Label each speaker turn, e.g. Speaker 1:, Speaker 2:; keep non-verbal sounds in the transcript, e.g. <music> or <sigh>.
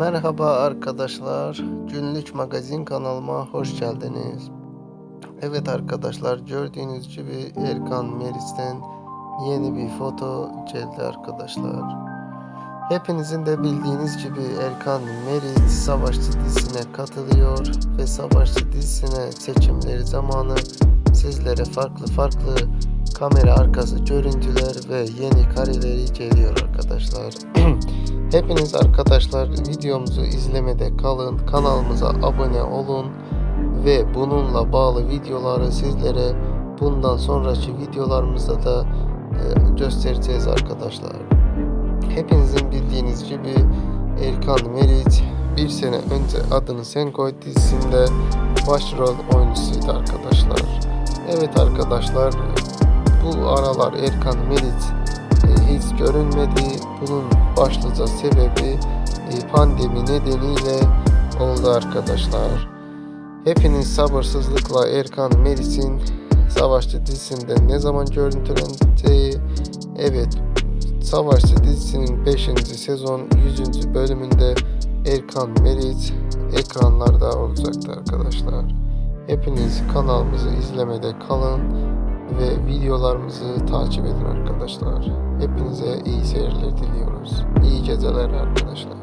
Speaker 1: Merhaba arkadaşlar. Günlük magazin kanalıma hoş geldiniz. Evet arkadaşlar gördüğünüz gibi Erkan Meris'ten yeni bir foto geldi arkadaşlar. Hepinizin de bildiğiniz gibi Erkan Merit Savaşçı dizisine katılıyor ve Savaşçı dizisine seçimleri zamanı sizlere farklı farklı kamera arkası görüntüler ve yeni kareleri geliyor arkadaşlar. <clears throat> Hepiniz arkadaşlar videomuzu izlemede kalın, kanalımıza abone olun ve bununla bağlı videoları sizlere bundan sonraki videolarımızda da e, göstereceğiz arkadaşlar. Hepinizin bildiğiniz gibi Erkan Merit bir sene önce Adını Sen Koy dizisinde başrol oyuncusuydu arkadaşlar. Evet arkadaşlar bu aralar Erkan Merit e, hiç görünmedi. Bunun başlıca sebebi e, pandemi nedeniyle oldu arkadaşlar. Hepiniz sabırsızlıkla Erkan Merit'in Savaşçı dizisinde ne zaman görüntüleneceği evet Savaşçı dizisinin 5. sezon 100. bölümünde Erkan Merit ekranlarda olacaktı arkadaşlar. Hepiniz kanalımızı izlemede kalın ve videolarımızı takip edin arkadaşlar. Hepinize iyi seyirler diliyoruz. İyi geceler arkadaşlar.